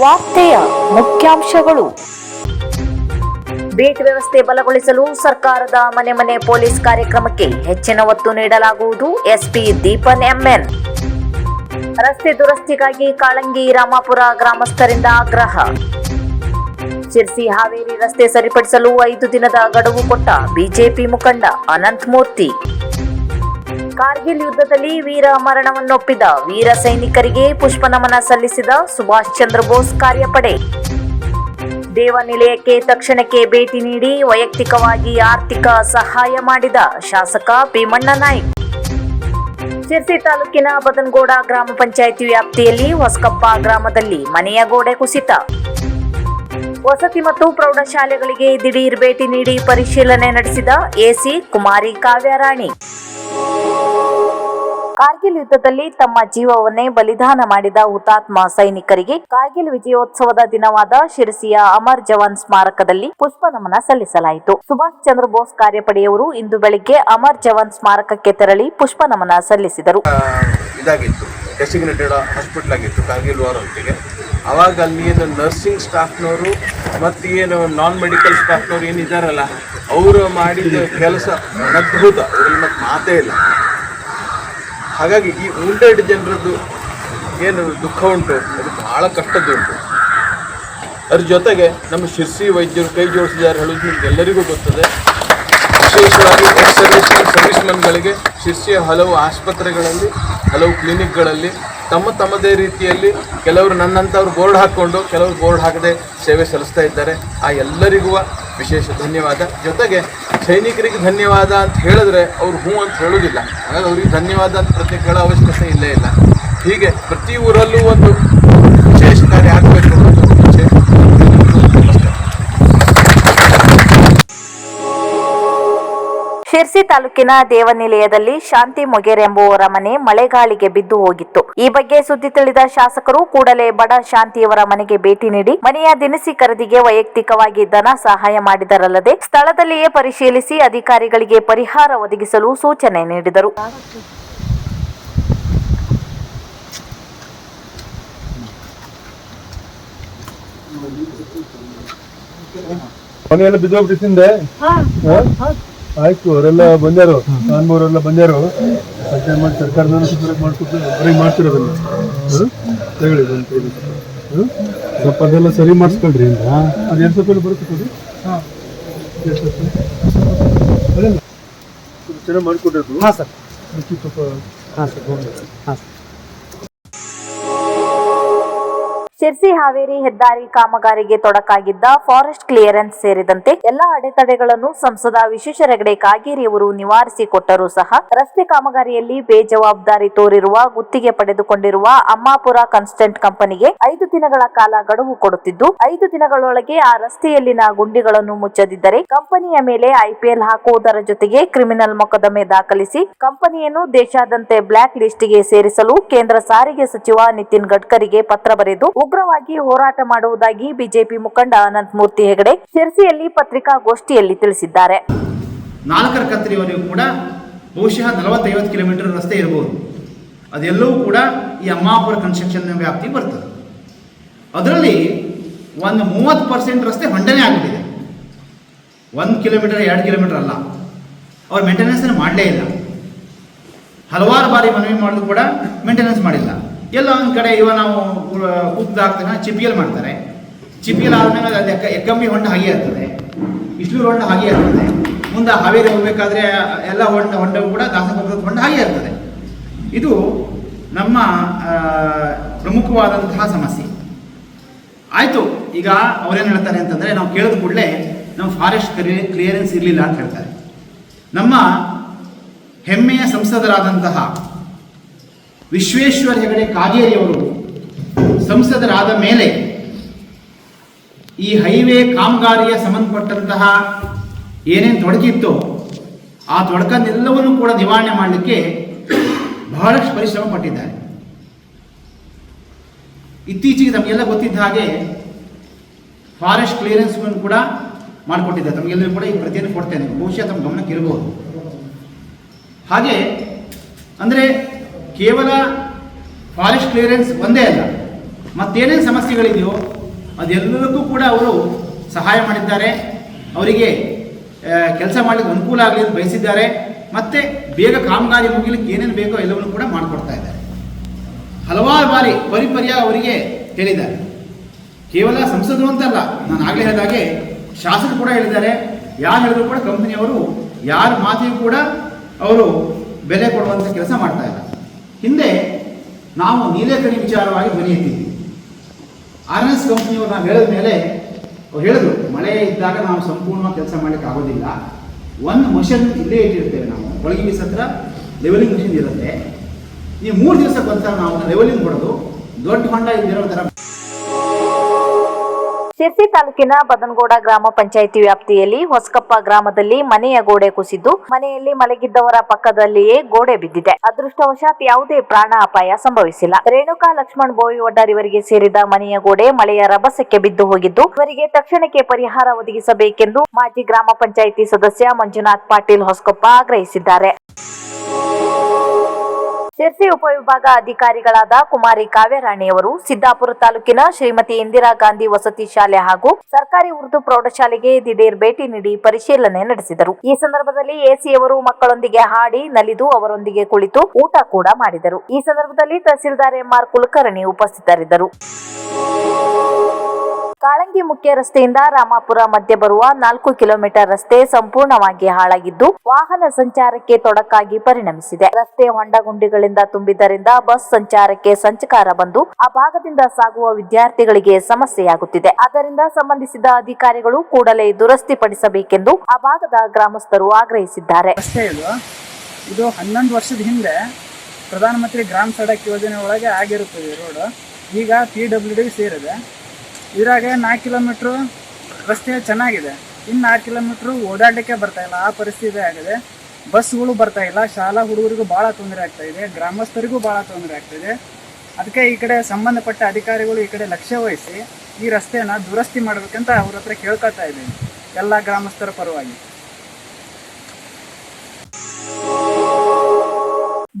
ವಾರ್ತೆಯ ಮುಖ್ಯಾಂಶಗಳು. ಬೀಟ್ ವ್ಯವಸ್ಥೆ ಬಲಗೊಳಿಸಲು ಸರ್ಕಾರದ ಮನೆ ಮನೆ ಪೊಲೀಸ್ ಕಾರ್ಯಕ್ರಮಕ್ಕೆ ಹೆಚ್ಚಿನ ಒತ್ತು ನೀಡಲಾಗುವುದು. SP Deepan M N. ರಸ್ತೆ ದುರಸ್ತಿಗಾಗಿ ಕಾಳಂಗಿ ರಾಮಾಪುರ ಗ್ರಾಮಸ್ಥರಿಂದ ಆಗ್ರಹ. ಶಿರ್ಸಿ ಹಾವೇರಿ ರಸ್ತೆ ಸರಿಪಡಿಸಲು ಐದು ದಿನದ ಗಡುವು ಕೊಟ್ಟ ಬಿಜೆಪಿ ಮುಖಂಡ ಅನಂತ್ ಮೂರ್ತಿ. ಕಾರ್ಗಿಲ್ ಯುದ್ಧದಲ್ಲಿ ವೀರ ಮರಣವನ್ನೊಪ್ಪಿದ ವೀರ ಸೈನಿಕರಿಗೆ ಪುಷ್ಪನಮನ ಸಲ್ಲಿಸಿದ ಸುಭಾಷ್ ಚಂದ್ರ ಬೋಸ್ ಕಾರ್ಯಪಡೆ. ದೇವನಿಲಯಕ್ಕೆ ತಕ್ಷಣಕ್ಕೆ ಭೇಟಿ ನೀಡಿ ವೈಯಕ್ತಿಕವಾಗಿ ಆರ್ಥಿಕ ಸಹಾಯ ಮಾಡಿದ ಶಾಸಕ ಭೀಮಣ್ಣ ನಾಯ್ಕ್. ಶಿರ್ಸಿ ತಾಲೂಕಿನ ಬದನಗೋಡ ಗ್ರಾಮ ಪಂಚಾಯಿತಿ ವ್ಯಾಪ್ತಿಯಲ್ಲಿ ಹೊಸಕಪ್ಪ ಗ್ರಾಮದಲ್ಲಿ ಮನೆಯ ಗೋಡೆ ಕುಸಿತ. ವಸತಿ ಮತ್ತು ಪ್ರೌಢಶಾಲೆಗಳಿಗೆ ದಿಢೀರ್ ಭೇಟಿ ನೀಡಿ ಪರಿಶೀಲನೆ ನಡೆಸಿದ ಎಸಿ ಕುಮಾರಿ ಕಾವ್ಯರಾಣಿ. ಕಾರ್ಗಿಲ್ ಯುದ್ಧದಲ್ಲಿ ತಮ್ಮ ಜೀವವನ್ನೇ ಬಲಿದಾನ ಮಾಡಿದ ಹುತಾತ್ಮ ಸೈನಿಕರಿಗೆ ಕಾರ್ಗಿಲ್ ವಿಜಯೋತ್ಸವದ ದಿನವಾದ ಶಿರಸಿಯ ಅಮರ್ ಜವಾನ್ ಸ್ಮಾರಕದಲ್ಲಿ ಪುಷ್ಪ ನಮನ ಸಲ್ಲಿಸಲಾಯಿತು. ಸುಭಾಷ್ ಚಂದ್ರ ಬೋಸ್ ಕಾರ್ಯಪಡೆಯವರು ಇಂದು ಬೆಳಿಗ್ಗೆ ಅಮರ್ ಜವಾನ್ ಸ್ಮಾರಕಕ್ಕೆ ತೆರಳಿ ಪುಷ್ಪ ನಮನ ಸಲ್ಲಿಸಿದರು. ಇದಾಗಿತ್ತು. ಡೆಸಿಗ್ನೇಟೆಡ್ ಹಾಸ್ಪಿಟ್ಲ್ ಆಗಿತ್ತು. ಕಾರ್ಗಿಲ್ ಅವಾಗ ಅಲ್ಲಿ ಏನು ನರ್ಸಿಂಗ್ ಸ್ಟಾಫ್ನವರು ಮತ್ತು ಏನು ನಾನ್ ಮೆಡಿಕಲ್ ಸ್ಟಾಫ್ನವ್ರು ಏನಿದ್ದಾರಲ್ಲ ಅವರು ಮಾಡಿದ ಕೆಲಸ ಅದ್ಭುತ. ಅವ್ರಲ್ಲಿ ಮತ್ತೆ ಮಾತೇ ಇಲ್ಲ. ಹಾಗಾಗಿ ಈ ವುಂಡೆಡ್ ಜನರದ್ದು ಏನು ದುಃಖ ಉಂಟು, ಅದು ಬಹಳ ಕಷ್ಟದ್ದುಂಟು ಅದ್ರ ಜೊತೆಗೆ ನಮ್ಮ ಶಿರ್ಸಿ ವೈದ್ಯರು ಕೈ ಜೋಡಿಸಿದ್ದಾರೆ ಹೇಳೋದು ನಿಮ್ಗೆಲ್ಲರಿಗೂ ಗೊತ್ತದೆ. ವಿಶೇಷವಾಗಿ ಎಕ್ಸ್ ಸರ್ವಿಸ್ ಸರ್ವಿಸ್ಮನ್ಗಳಿಗೆ ಶಿಷ್ಯ ಹಲವು ಆಸ್ಪತ್ರೆಗಳಲ್ಲಿ, ಹಲವು ಕ್ಲಿನಿಕ್ಗಳಲ್ಲಿ, ತಮ್ಮ ತಮ್ಮದೇ ರೀತಿಯಲ್ಲಿ ಕೆಲವರು ನನ್ನಂಥವ್ರು ಬೋರ್ಡ್ ಹಾಕ್ಕೊಂಡು ಕೆಲವರು ಬೋರ್ಡ್ ಹಾಕದೆ ಸೇವೆ ಸಲ್ಲಿಸ್ತಾ ಇದ್ದಾರೆ. ಆ ಎಲ್ಲರಿಗೂ ವಿಶೇಷ ಧನ್ಯವಾದ. ಜೊತೆಗೆ ಸೈನಿಕರಿಗೆ ಧನ್ಯವಾದ ಅಂತ ಹೇಳಿದ್ರೆ ಅವ್ರು ಹ್ಞೂ ಅಂತ ಹೇಳೋದಿಲ್ಲ ಹಾಗಾಗಿ ಅವ್ರಿಗೆ ಧನ್ಯವಾದ ಅಂತ ಪ್ರತಿ ಕೇಳೋ ಅವಶ್ಯಕತೆ ಇಲ್ಲೇ ಇಲ್ಲ. ಹೀಗೆ ಪ್ರತಿ ಊರಲ್ಲೂ ಒಂದು ವಿಶೇಷ ಕಾರ್ಯ ಆಗಬೇಕು. ಶಿರ್ಸಿ ತಾಲೂಕಿನ ದೇವನಿಲಯದಲ್ಲಿ ಶಾಂತಿ ಮೊಗೇರ್ ಎಂಬುವರ ಮನೆ ಮಳೆಗಾಳಿಗೆ ಬಿದ್ದು ಹೋಗಿತ್ತು. ಈ ಬಗ್ಗೆ ಸುದ್ದಿ ತಿಳಿದ ಶಾಸಕರು ಕೂಡಲೇ ಬಡ ಶಾಂತಿಯವರ ಮನೆಗೆ ಭೇಟಿ ನೀಡಿ ಮನೆಯ ದಿನಸಿ ಖರೀದಿಗೆ ವೈಯಕ್ತಿಕವಾಗಿ ಧನ ಸಹಾಯ ಮಾಡಿದರಲ್ಲದೆ ಸ್ಥಳದಲ್ಲಿಯೇ ಪರಿಶೀಲಿಸಿ ಅಧಿಕಾರಿಗಳಿಗೆ ಪರಿಹಾರ ಒದಗಿಸಲು ಸೂಚನೆ ನೀಡಿದರು. ಮನೆಯೆಲ್ಲ ಬಿದ್ದೋಗ್ಬಿಟ್ಟಿಂದೆ ಆಯ್ತು ಅವರೆಲ್ಲ ಬಂದ್ಯಾರು. ನಾನು ಬಂದ್ಯಾರು. ಅಧ್ಯಯನ ಮಾಡಿ ಸರ್ಕಾರದವರು ಸುಧಾರಣೆ ಮಾಡ್ಕೊಟ್ಟು ಅವ್ರಿಗೆ ಮಾಡ್ತಿರೋದನ್ನ? ತಗೊಳ್ಳಿ ಒಂದು? ಸ್ವಲ್ಪ ಅದೆಲ್ಲ ಸರಿ ಮಾಡಿಸ್ಕೊಳ್ರಿ ಅಂತ. ಅದು ಎರಡು ಸ್ವಲ್ಪ ಬರುತ್ತೆ ಕೊಡಿ ಹಾಂ. ಚೆನ್ನಾಗಿ ಮಾಡಿಕೊಟ್ಟಿರೋದು ಹಾಂ ಸರ್ ಸ್ವಲ್ಪ ಹಾಂ ಸರ್ ಹಾಂ. ಸರ್ ಶಿರ್ಸಿ ಹಾವೇರಿ ಹೆದ್ದಾರಿ ಕಾಮಗಾರಿಗೆ ತೊಡಕಾಗಿದ್ದ ಫಾರೆಸ್ಟ್ ಕ್ಲಿಯರೆನ್ಸ್ ಸೇರಿದಂತೆ ಎಲ್ಲಾ ಅಡೆತಡೆಗಳನ್ನು ಸಂಸದ ವಿಶ್ವೇಶ್ವರ ಹೆಗಡೆ ಕಾಗೇರಿಯವರು ನಿವಾರಿಸಿಕೊಟ್ಟರೂ ಸಹ ರಸ್ತೆ ಕಾಮಗಾರಿಯಲ್ಲಿ ಬೇಜವಾಬ್ದಾರಿ ತೋರಿರುವ, ಗುತ್ತಿಗೆ ಪಡೆದುಕೊಂಡಿರುವ ಅಮ್ಮಾಪುರ ಕನ್ಸ್ಟೆಂಟ್ ಕಂಪನಿಗೆ ಐದು ದಿನಗಳ ಕಾಲ ಗಡುವು ಕೊಡುತ್ತಿದ್ದು, ಐದು ದಿನಗಳೊಳಗೆ ಆ ರಸ್ತೆಯಲ್ಲಿನ ಗುಂಡಿಗಳನ್ನು ಮುಚ್ಚದಿದ್ದರೆ ಕಂಪನಿಯ ಮೇಲೆ ಐಪಿಎಲ್ ಹಾಕುವುದರ ಜೊತೆಗೆ ಕ್ರಿಮಿನಲ್ ಮೊಕದ್ದಮೆ ದಾಖಲಿಸಿ ಕಂಪನಿಯನ್ನು ದೇಶಾದ್ಯಂತ ಬ್ಲಾಕ್ ಲಿಸ್ಟ್ಗೆ ಸೇರಿಸಲು ಕೇಂದ್ರ ಸಾರಿಗೆ ಸಚಿವ ನಿತಿನ್ ಗಡ್ಕರಿಗೆ ಪತ್ರ ಬರೆದು ಉಗ್ರವಾಗಿ ಹೋರಾಟ ಮಾಡುವುದಾಗಿ ಬಿಜೆಪಿ ಮುಖಂಡ ಅನಂತಮೂರ್ತಿ ಹೆಗಡೆ ಶಿರ್ಸಿಯಲ್ಲಿ ಪತ್ರಿಕಾಗೋಷ್ಠಿಯಲ್ಲಿ ತಿಳಿಸಿದ್ದಾರೆ. ನಾಲ್ಕರ ಕತ್ತರಿವರೆಗೂ ಕೂಡ ಬಹುಶಃ ನಲವತ್ತೈವತ್ತು ಕಿಲೋಮೀಟರ್ ರಸ್ತೆ ಇರಬಹುದು ಅದೆಲ್ಲವೂ ಕೂಡ ಈ ಅಮ್ಮಾಪುರ ಕನ್ಸ್ಟ್ರಕ್ಷನ್ ವ್ಯಾಪ್ತಿ ಬರ್ತದೆ. ಅದರಲ್ಲಿ ಒಂದು ಮೂವತ್ತು ಪರ್ಸೆಂಟ್ ರಸ್ತೆ ಹೊಂಡನೆ ಆಗಿಬಿಟ್ಟಿದೆ. ಒಂದು ಕಿಲೋಮೀಟರ್, ಎರಡು ಕಿಲೋಮೀಟರ್ ಅಲ್ಲ. ಅವ್ರು ಮೇಂಟೆನೆನ್ಸನ್ನು ಮಾಡಲೇ ಇಲ್ಲ. ಹಲವಾರು ಬಾರಿ ಮನವಿ ಮಾಡಲು ಕೂಡ ಮೇಂಟೆನೆನ್ಸ್ ಮಾಡಿಲ್ಲ. ಎಲ್ಲ ಒಂದು ಕಡೆ ಇವ ನಾವು ಕೂತಾಗ್ತದೆ ಚಿಪಿಯಲ್ಲಿ ಮಾಡ್ತಾರೆ. ಚಿಪಿಯಲ್ಲಿ ಆದ್ಮೇಲೆ ಅದು ಎಕ್ಕ ಎಕ್ಕಂಬಿ ಹೊಂಡ ಹಾಗೆ ಇರ್ತದೆ ಇಷ್ಟು ಹೊಂಡ ಹಾಗೆ ಇರ್ತದೆ ಮುಂದೆ ಹಾವೇರಿ ಹೋಗ್ಬೇಕಾದ್ರೆ ಎಲ್ಲ ಹೊಂಡ, ಹೊಂಡವು ಕೂಡ ದಾಸಭಕ್ತದ ಹೊಂಡ ಹಾಗೆ ಇರ್ತದೆ ಇದು ನಮ್ಮ ಪ್ರಮುಖವಾದಂತಹ ಸಮಸ್ಯೆ. ಆಯಿತು, ಈಗ ಅವ್ರೇನು ಹೇಳ್ತಾರೆ ಅಂತಂದರೆ ನಾವು ಕೇಳಿದ ಕೂಡಲೇ ನಮ್ಮ ಫಾರೆಸ್ಟ್ ಕ್ಲಿಯರೆನ್ಸ್ ಇರಲಿಲ್ಲ ಅಂತ ಹೇಳ್ತಾರೆ. ನಮ್ಮ ಹೆಮ್ಮೆಯ ಸಂಸದರಾದಂತಹ ವಿಶ್ವೇಶ್ವರ ಹೆಗಡೆ ಕಾಗೇರಿಯವರು. ಸಂಸದರಾದ ಮೇಲೆ ಈ ಹೈವೇ ಕಾಮಗಾರಿಗೆ ಸಂಬಂಧಪಟ್ಟಂತಹ ಏನೇನು ತೊಡಗಿತ್ತೋ ಆ ತೊಡಕನ್ನೆಲ್ಲವನ್ನೂ ಕೂಡ ನಿವಾರಣೆ ಮಾಡಲಿಕ್ಕೆ ಬಹಳಷ್ಟು ಪರಿಶ್ರಮ ಪಟ್ಟಿದ್ದಾರೆ. ಇತ್ತೀಚೆಗೆ ನಮಗೆಲ್ಲ ಗೊತ್ತಿದ್ದ ಹಾಗೆ ಫಾರೆಸ್ಟ್ ಕ್ಲಿಯರೆನ್ಸ್ ಕೂಡ ಮಾಡಿಕೊಟ್ಟಿದ್ದಾರೆ. ತಮಗೆಲ್ಲರೂ ಕೂಡ ಈ ಪ್ರತಿಯನ್ನು ಕೊಡ್ತೇನೆ. ಬಹುಶಃ ತಮ್ಮ ಗಮನಕ್ಕೆ ಇರಬಹುದು. ಹಾಗೆ ಅಂದರೆ ಕೇವಲ ಫಾರೆಸ್ಟ್ ಕ್ಲಿಯರೆನ್ಸ್ ಒಂದೇ ಅಲ್ಲ, ಮತ್ತೇನೇನು ಸಮಸ್ಯೆಗಳಿದೆಯೋ ಅದೆಲ್ಲದಕ್ಕೂ ಕೂಡ ಅವರು ಸಹಾಯ ಮಾಡಿದ್ದಾರೆ. ಅವರಿಗೆ ಕೆಲಸ ಮಾಡಲಿಕ್ಕೆ ಅನುಕೂಲ ಆಗಲಿ ಅಂತ ಬಯಸಿದ್ದಾರೆ. ಮತ್ತು ಬೇಗ ಕಾಮಗಾರಿ ಮುಗಿಲಿಕ್ಕೆ ಏನೇನು ಬೇಕೋ ಎಲ್ಲವನ್ನು ಕೂಡ ಮಾಡಿಕೊಡ್ತಾ ಇದ್ದಾರೆ. ಹಲವಾರು ಬಾರಿ ಪರಿಪರ್ಯ ಅವರಿಗೆ ಹೇಳಿದ್ದಾರೆ. ಕೇವಲ ಸಂಸದರು ಅಂತಲ್ಲ ನಾನು ಆಗಲೇ ಹೇಳಿದಾಗೆ ಶಾಸಕರು ಕೂಡ ಹೇಳಿದ್ದಾರೆ. ಯಾರು ಹೇಳಿದ್ರು ಕೂಡ ಕಂಪನಿಯವರು ಯಾರ ಮಾತಿಗೂ ಕೂಡ ಅವರು ಬೆಲೆ ಕೊಡುವಂಥ ಕೆಲಸ ಮಾಡ್ತಾ ಇಲ್ಲ ಹಿಂದೆ ನಾವು ನೀಲೇಕಣಿ ವಿಚಾರವಾಗಿ ಧ್ವನಿ ಎತ್ತಿದ್ವಿ ಆರ್ ಎಸ್ ಕಂಪ್ನಿಯವರು ನಾವು ಹೇಳಿದ ಮೇಲೆ ಅವ್ರು ಹೇಳಿದ್ರು, ಮಳೆ ಇದ್ದಾಗ ನಾವು ಸಂಪೂರ್ಣವಾಗಿ ಕೆಲಸ ಮಾಡಲಿಕ್ಕೆ ಆಗೋದಿಲ್ಲ. ಒಂದು ಮಷನ್ ಇಲ್ಲೇ ಇಟ್ಟಿರ್ತೇವೆ ನಾವು. ಒಳಗೆ ಬೀಸ್ ಹತ್ರ ಲೆವೆಲಿಂಗ್ ಮಷಿನ್ ಇರುತ್ತೆ. ಈ ಮೂರು ದಿವಸಕ್ಕೊಂದ್ಸಲ ನಾವು ಲೆವೆಲಿಂಗ್ ಕೊಡೋದು. ದೊಡ್ಡ ಹೊಂಡ ಇಲ್ಲಿರೋ ಥರ ಶಿರ್ಸಿ ತಾಲೂಕಿನ ಬದನಗೌಡ ಗ್ರಾಮ ಪಂಚಾಯಿತಿ ವ್ಯಾಪ್ತಿಯಲ್ಲಿ ಹೊಸಕಪ್ಪ ಗ್ರಾಮದಲ್ಲಿ ಮನೆಯ ಗೋಡೆ ಕುಸಿದು ಮನೆಯಲ್ಲಿ ಮಲಗಿದ್ದವರ ಪಕ್ಕದಲ್ಲಿಯೇ ಗೋಡೆ ಬಿದ್ದಿದೆ. ಅದೃಷ್ಟವಶಾತ್ ಯಾವುದೇ ಪ್ರಾಣ ಅಪಾಯ ಸಂಭವಿಸಿಲ್ಲ. ರೇಣುಕಾ ಲಕ್ಷ್ಮಣ್ ಒಡ್ಡಾರ್ ಇವರಿಗೆ ಸೇರಿದ ಮನೆಯ ಗೋಡೆ ಮಳೆಯ ರಭಸಕ್ಕೆ ಬಿದ್ದು ಹೋಗಿದ್ದು, ಇವರಿಗೆ ತಕ್ಷಣಕ್ಕೆ ಪರಿಹಾರ ಒದಗಿಸಬೇಕೆಂದು ಮಾಜಿ ಗ್ರಾಮ ಪಂಚಾಯಿತಿ ಸದಸ್ಯ ಮಂಜುನಾಥ್ ಪಾಟೀಲ್ ಹೊಸಕೊಪ್ಪ ಆಗ್ರಹಿಸಿದ್ದಾರೆ. ಶಿರ್ಸಿ ಉಪವಿಭಾಗ ಅಧಿಕಾರಿಗಳಾದ ಕುಮಾರಿ ಕಾವ್ಯರಾಣಿಯವರು ಸಿದ್ದಾಪುರ ತಾಲೂಕಿನ ಶ್ರೀಮತಿ ಇಂದಿರಾ ಗಾಂಧಿ ವಸತಿ ಶಾಲೆ ಹಾಗೂ ಸರ್ಕಾರಿ ಉರ್ದು ಪ್ರೌಢಶಾಲೆಗೆ ದಿಢೀರ್ ಭೇಟಿ ನೀಡಿ ಪರಿಶೀಲನೆ ನಡೆಸಿದರು. ಈ ಸಂದರ್ಭದಲ್ಲಿ ಎಸಿಯವರು ಮಕ್ಕಳೊಂದಿಗೆ ಹಾಡಿ ನಲಿದು ಅವರೊಂದಿಗೆ ಕುಳಿತು ಊಟ ಕೂಡ ಮಾಡಿದರು. ಈ ಸಂದರ್ಭದಲ್ಲಿ ತಹಸೀಲ್ದಾರ್ ಎಂಆರ್ ಕುಲಕರ್ಣಿ ಉಪಸ್ಥಿತರಿದ್ದರು. ಕಾಳಂಗಿ ಮುಖ್ಯ ರಸ್ತೆಯಿಂದ ರಾಮಾಪುರ ಮಧ್ಯೆ ಬರುವ ನಾಲ್ಕು ಕಿಲೋಮೀಟರ್ ರಸ್ತೆ ಸಂಪೂರ್ಣವಾಗಿ ಹಾಳಾಗಿದ್ದು ವಾಹನ ಸಂಚಾರಕ್ಕೆ ತೊಡಕಾಗಿ ಪರಿಣಮಿಸಿದೆ. ರಸ್ತೆ ಹೊಂಡಗುಂಡಿಗಳಿಂದ ತುಂಬಿದ್ದರಿಂದ ಬಸ್ ಸಂಚಾರಕ್ಕೆ ಸಂಚಕಾರ ಬಂದು ಆ ಭಾಗದಿಂದ ಸಾಗುವ ವಿದ್ಯಾರ್ಥಿಗಳಿಗೆ ಸಮಸ್ಯೆಯಾಗುತ್ತಿದೆ. ಅದರಿಂದ ಸಂಬಂಧಿಸಿದ ಅಧಿಕಾರಿಗಳು ಕೂಡಲೇ ದುರಸ್ತಿಪಡಿಸಬೇಕೆಂದು ಆ ಭಾಗದ ಗ್ರಾಮಸ್ಥರು ಆಗ್ರಹಿಸಿದ್ದಾರೆ. ಇದು. ಹನ್ನೊಂದು ವರ್ಷದ ಹಿಂದೆ ಪ್ರಧಾನಮಂತ್ರಿ ಗ್ರಾಮ ಸಡಕ್ ಯೋಜನೆ ಒಳಗೆ ಆಗಿರುತ್ತದೆ ರೋಡ್. ಈಗ ಪಿ ಡಬ್ಲ್ಯೂ ಡಿ ಸೇರಿದೆ. ಇದ್ರಾಗೆ ನಾಲ್ಕು ಕಿಲೋಮೀಟ್ರು ರಸ್ತೆ ಚೆನ್ನಾಗಿದೆ. ಇನ್ನು ನಾಲ್ಕು ಕಿಲೋಮೀಟ್ರು ಓಡಾಡಲಿಕ್ಕೆ ಬರ್ತಾ ಇಲ್ಲ. ಆ ಪರಿಸ್ಥಿತಿ ಆಗಿದೆ. ಬಸ್ಗಳು ಬರ್ತಾ ಇಲ್ಲ. ಶಾಲಾ ಹುಡುಗರಿಗೂ ಭಾಳ ತೊಂದರೆ ಆಗ್ತಾ ಇದೆ. ಗ್ರಾಮಸ್ಥರಿಗೂ ಭಾಳ ತೊಂದರೆ ಆಗ್ತಿದೆ ಅದಕ್ಕೆ ಈ ಕಡೆ ಸಂಬಂಧಪಟ್ಟ ಅಧಿಕಾರಿಗಳು ಈ ಕಡೆ ಲಕ್ಷ್ಯ ವಹಿಸಿ ಈ ರಸ್ತೆಯನ್ನು ದುರಸ್ತಿ ಮಾಡಬೇಕಂತ ಅವ್ರ ಹತ್ರ ಕೇಳ್ಕೊತಾ ಇದ್ದೀನಿ. ಎಲ್ಲ ಗ್ರಾಮಸ್ಥರ ಪರವಾಗಿ.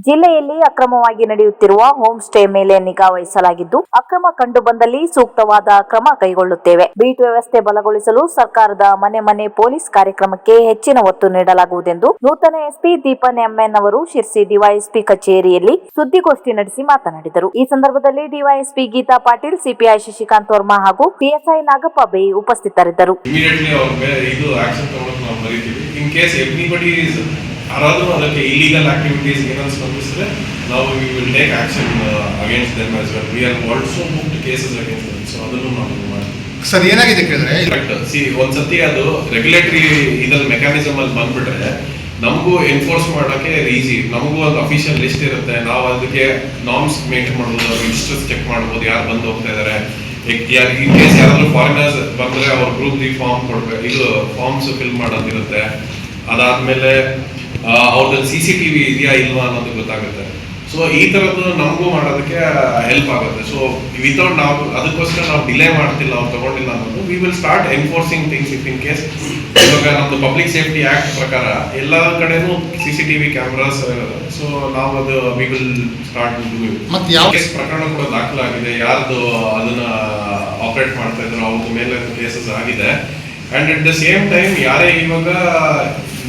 ಜಿಲ್ಲೆಯಲ್ಲಿ ಅಕ್ರಮವಾಗಿ ನಡೆಯುತ್ತಿರುವ ಹೋಮ್ ಸ್ಟೇ ಮೇಲೆ ನಿಗಾ ವಹಿಸಲಾಗಿದ್ದು, ಅಕ್ರಮ ಕಂಡು ಬಂದಲ್ಲಿ ಸೂಕ್ತವಾದ ಕ್ರಮ ಕೈಗೊಳ್ಳುತ್ತೇವೆ. ಬೀಟ್ ವ್ಯವಸ್ಥೆ ಬಲಗೊಳಿಸಲು ಸರ್ಕಾರದ ಮನೆ ಮನೆ ಪೊಲೀಸ್ ಕಾರ್ಯಕ್ರಮಕ್ಕೆ ಹೆಚ್ಚಿನ ಒತ್ತು ನೀಡಲಾಗುವುದೆಂದು ನೂತನ ಎಸ್ಪಿ ದೀಪನ್ ಎಂಎನ್ ಅವರು ಶಿರ್ಸಿ ಡಿವೈಎಸ್ಪಿ ಕಚೇರಿಯಲ್ಲಿ ಸುದ್ದಿಗೋಷ್ಠಿ ನಡೆಸಿ ಮಾತನಾಡಿದರು. ಈ ಸಂದರ್ಭದಲ್ಲಿ ಡಿವೈಎಸ್ಪಿ ಗೀತಾ ಪಾಟೀಲ್, ಸಿಪಿಐ ಶಶಿಕಾಂತ್ ವರ್ಮಾ ಹಾಗೂ ಪಿಎಸ್ಐ ನಾಗಪ್ಪ ಬೈ ಉಪಸ್ಥಿತರಿದ್ದರು. ಯಾರಾದರೂ ಅದಕ್ಕೆ ಇಲೀಗಲ್ ಆಕ್ಟಿವಿಟೀಸ್ ಏನಾದ್ರು ಸ್ಪಂದಿಸಿದ್ರೆ ನಾವು we will take action against them as well we are also booked cases against them so ಅದನ್ನು ನಾವು ಮಾಡ್ತೀವಿ. ಸರ್ ಏನಾಗಿದೆ ಕೇಳಿದ್ರೆ? ಬಟ್ ಸಿ ಒಂದ್ಸತಿ ಅದು ರೆಗ್ಯುಲೇಟರಿ ಇದ್ರಲ್ಲಿ ಮೆಕ್ಯಾನಿಸಮ್ ಅಲ್ಲಿ ಬಂದ್ಬಿಟ್ರೆ ನಮಗೂ ಎನ್ಫೋರ್ಸ್ ಮಾಡೋಕ್ಕೆ ಈಸಿ ನಮಗೂ ಒಂದು ಅಫಿಷಿಯಲ್ ಲಿಸ್ಟ್ ಇರುತ್ತೆ. ನಾವು ಅದಕ್ಕೆ ನಾಮ್ಸ್ ಮೇಂಟೈನ್ ಮಾಡ್ಬೋದು ಅವ್ರ ರಿಜಿಸ್ಟರ್ಸ್ ಚೆಕ್ ಮಾಡ್ಬೋದು ಯಾರು ಬಂದು ಹೋಗ್ತಾ ಇದ್ದಾರೆ ಇನ್ ಕೇಸ್ ಯಾರಾದರೂ ಫಾರಿನರ್ಸ್ ಬಂದ್ರೆ ಅವ್ರ ಗ್ರೂಪ್ ದಿ ಫಾರ್ಮ್ ಕೊಡ್ಬೇಕು ಇದು ಫಾರ್ಮ್ಸ್ ಫಿಲ್ ಮಾಡೋದಿರುತ್ತೆ. ಅದಾದ್ಮೇಲೆ ಅವ್ರದ್ದು ಸಿ ಸಿ ಟಿ ವಿ ಇದೆಯಾ ಇಲ್ವಾ ಅನ್ನೋದು ಗೊತ್ತಾಗುತ್ತೆ. ಸೊ ಈ ಥರದ್ದು ನಮಗೂ ಮಾಡೋದಕ್ಕೆ ಹೆಲ್ಪ್ ಆಗುತ್ತೆ. ಸೊ ವಿತೌಟ್ ನಾವು ಅದಕ್ಕೋಸ್ಕರ ನಾವು ಡಿಲೇ ಮಾಡ್ತಿಲ್ಲ ಅವ್ರು ತಗೊಂಡಿಲ್ಲ ಅನ್ನೋದು we will start enforcing things if in case ಇವಾಗ ನಮ್ದು ಪಬ್ಲಿಕ್ ಸೇಫ್ಟಿ ಆಕ್ಟ್ ಪ್ರಕಾರ ಎಲ್ಲ ಕಡೆನೂ C C T V cameras so ನಾವು ಅದು ವಿ ವಿಲ್ ಸ್ಟಾರ್ಟ್ ಮತ್ತೆ ಯಾವ ಕೇಸ್ ಪ್ರಕರಣ ಕೂಡ ದಾಖಲಾಗಿದೆ. ಯಾರ್ದು ಅದನ್ನ ಆಪರೇಟ್ ಮಾಡ್ತಾ ಇದ್ರು ಅವ್ರ ಮೇಲೆ ಕೇಸಸ್ ಆಗಿದೆ. And at the same time ಯಾರೇ ಇವಾಗ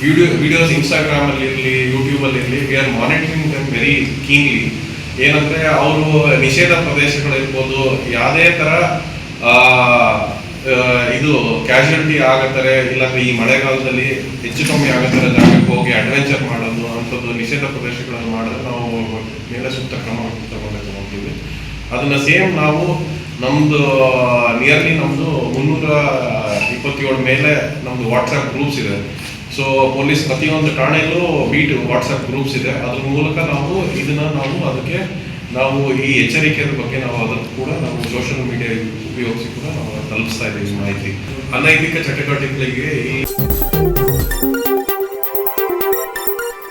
ವಿಡಿಯೋ ವಿಡಿಯೋಸ್ ಇನ್ಸ್ಟಾಗ್ರಾಮ್ ಅಲ್ಲಿ ಇರಲಿ ಯೂಟ್ಯೂಬ್ ಅಲ್ಲಿ ಇರಲಿ we are monitoring them very keenly ಏನಂದ್ರೆ ಅವರು ನಿಷೇಧ ಪ್ರದೇಶಗಳಿರ್ಬೋದು ಯಾವುದೇ ಆ, ಇದು ಕ್ಯಾಶುಯಾಲಿಟಿ ಆಗತ್ತಾರೆ ಇಲ್ಲಾಂದ್ರೆ ಈ ಮಳೆಗಾಲದಲ್ಲಿ ಹೆಚ್ಚು ಕಮ್ಮಿ ಆಗತ್ತಾರೆ ಜಾಗಕ್ಕೆ ಹೋಗಿ ಅಡ್ವೆಂಚರ್ ಮಾಡೋದು ಅಂಥದ್ದು ನಿಷೇಧ ಪ್ರದೇಶಗಳನ್ನು ಮಾಡಿದ್ರೆ ನಾವು ಮೇಲೆ ಸೂಕ್ತ ಕ್ರಮ ತಗೊಂಡು ನೋಡ್ತೀವಿ. ಅದನ್ನ ಸೇಮ್ ನಾವು ನಮ್ದು ನಿಯರ್ಲಿ ನಮ್ದು ಮುನ್ನೂರ ಇಪ್ಪತ್ತೇಳು ಮೇಲೆ ನಮ್ದು ವಾಟ್ಸಪ್ ಗ್ರೂಪ್ಸ್ ಇದೆ. ಸೊ ಪೊಲೀಸ್ ಪ್ರತಿಯೊಂದು ಠಾಣೆಯಲ್ಲೂ ಬೀಟ್ ವಾಟ್ಸಪ್ ಗ್ರೂಪ್ಸ್ ಇದೆ. ಅದ್ರ ಮೂಲಕ ನಾವು ಇದನ್ನ ನಾವು ಅದಕ್ಕೆ ನಾವು ಈ ಎಚ್ಚರಿಕೆಯ ಬಗ್ಗೆ ನಾವು ಅದಕ್ಕೆ ಕೂಡ ನಾವು ಸೋಷಿಯಲ್ ಮೀಡಿಯಾ ಉಪಯೋಗಿಸಿ ಕೂಡ ನಾವು ತಲುಪಿಸ್ತಾ ಇದ್ದೀವಿ ಮಾಹಿತಿ. ಅನೈತಿಕ ಚಟುವಟಿಕೆಗಳಿಗೆ ಈ